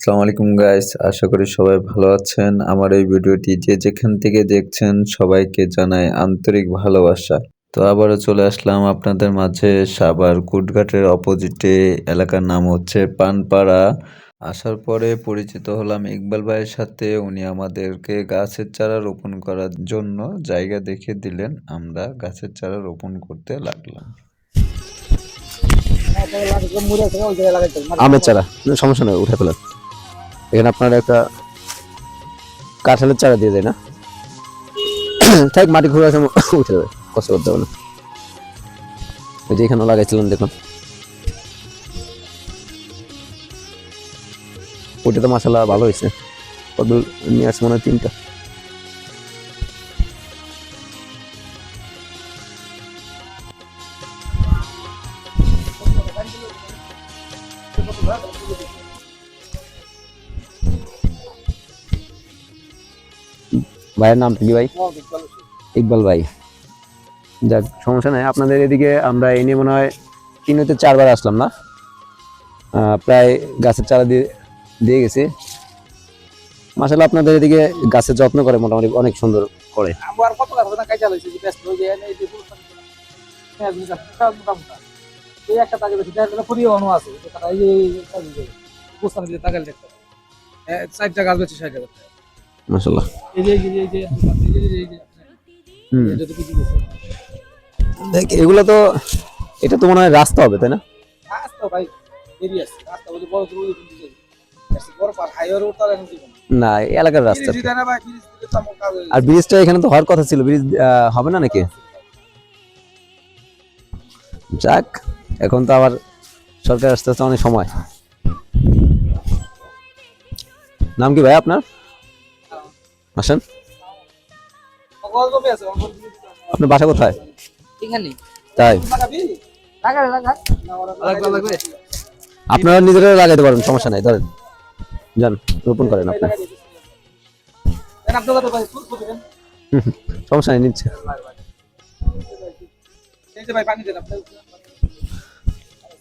আসসালামু আলাইকুম গাইস আশা করি সবাই ভালো আছেন। আমার এই ভিডিওটি যে যেখান থেকে দেখছেন, সবাইকে জানাই আন্তরিক ভালোবাসা। তো আবারও চলে আসলাম আপনাদের মাঝে সাভার কুটঘাটের অপোজিটে এলাকার নাম হচ্ছে পানপাড়া। আসার পরে পরিচিত হলাম ইকবাল ভাইয়ের সাথে। উনি আমাদেরকে গাছের চারা রোপণ করার জন্য জায়গা দেখে দিলেন। আমরা গাছের চারা রোপণ করতে লাগলাম। আমের চারা সমস্যা নেই, উঠে ফেলেন। এখানে আপনারা একটা কাঁঠালের চারা দিয়ে দেয় না ঠিক মাটি ঘুরে আসে, উঠে যাবে, কষ্ট করতে হবে না। ওই যে এখানে লাগাইছিলাম, দেখুন। ওটা তো মশলা ভালো হয়েছে। কত নিয়ে আসছে মনে হয় তিনটা। ভাইয়ের নাম কি ভাই ইকবাল ভাই যাক সমস্যা নাই আপনাদের এদিকে আমরা এই নিয়ে মনে হয় তিন চারবার আসলাম না প্রায় গাছের চারা দিয়ে দিয়ে গেছি মাসাল্লাহ আপনাদের এদিকে গাছের যত্ন করে মোটামুটি অনেক সুন্দর করে হয়ে হ্যাঁ একটা টাকা বেশি টাকা গেছে দেখ এগুলো তো এটা তো মনে হয় রাস্তা হবে তাই না? না এলাকার রাস্তা আর ব্রিজটা এখানে তো হওয়ার কথা ছিল ব্রিজ হবে না নাকি? যাক এখন তো আবার সরকার আসতে আসতে অনেক সময়। নাম কি ভাই আপনার? আসেন। আপনার বাসা কোথায়? তাই? আপনারা নিজেরা লাগাইতে পারেন সমস্যা নাই ধরেন। যান রোপণ করেন আপনি। সমস্যা নেই নিচ্ছে।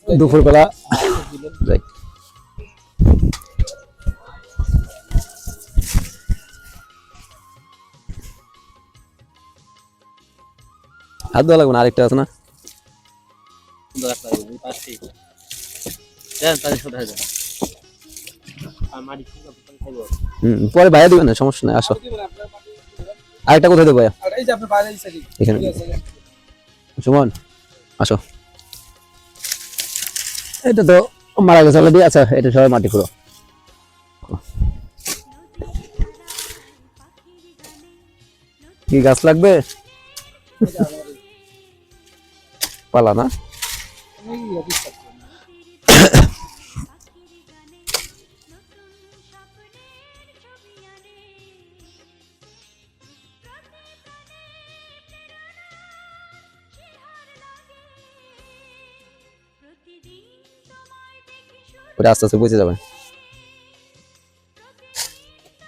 দুপুরবেলা। হাত দেওয়া লাগবে না? আরেকটা আছে না? পরে ভাইয়া দিবেন না, সমস্যা নাই, আসো। আরেকটা কোথায় দেবো এখানে। সুমন, আসো। এটা তো মারা গেছে অলরেডি আচ্ছা এটা সবাই মাটি খুঁড়ো। কি গাছ লাগবে? পালা না। ওটা আস্তে আস্তে বুঝে যাবে।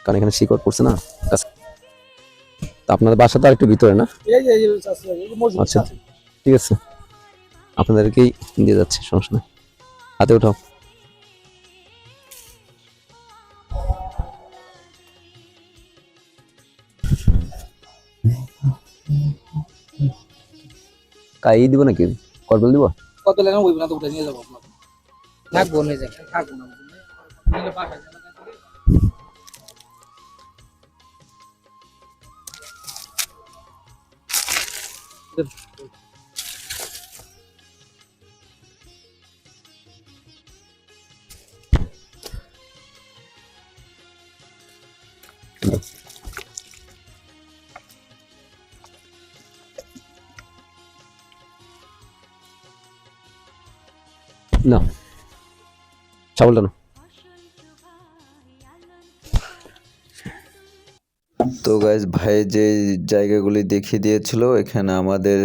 কারণ এখানে শিকড় পড়ছে না। তা আপনাদের বাসা তো আর একটু ভিতরে না? আচ্ছা। ঠিক আছে। আপনাদেরকেই দিয়ে যাচ্ছে সমস্যা নেই। হাতে উঠাও কাই দিব নাকি? করবেল দিব? ওই না তো উঠে নিয়ে যাব আপনার থাকব নিয়ে যাবেন থাকব না। নিলে পাঠাই দেন না। চাউলটা না। তো গাইজ ভাই যে জায়গাগুলি দেখিয়ে দিয়েছিল, এখানে আমাদের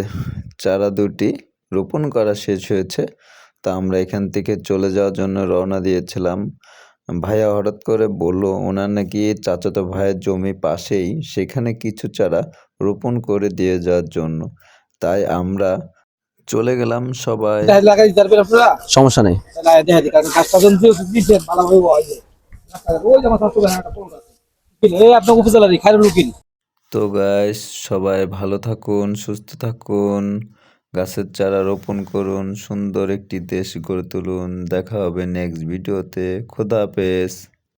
চারা দুটি রোপণ করা শেষ হয়েছে। তা আমরা এখান থেকে চলে যাওয়ার জন্য রওনা দিয়েছিলাম। ভাইয়া হঠাৎ করে বলল, ওনার নাকি চাচাতো ভাইয়ের জমি পাশেই, সেখানে কিছু চারা রোপণ করে দিয়ে যাওয়ার জন্য। তাই আমরা চলে গেলাম সবাই। আপনারা? সমস্যা নেই। হয় তো গাইস সবাই ভালো থাকুন সুস্থ থাকুন গাছের চারা রোপণ করুন সুন্দর একটি দেশ গড়ে তুলুন। দেখা হবে নেক্সট ভিডিওতে খোদা হাফেজ।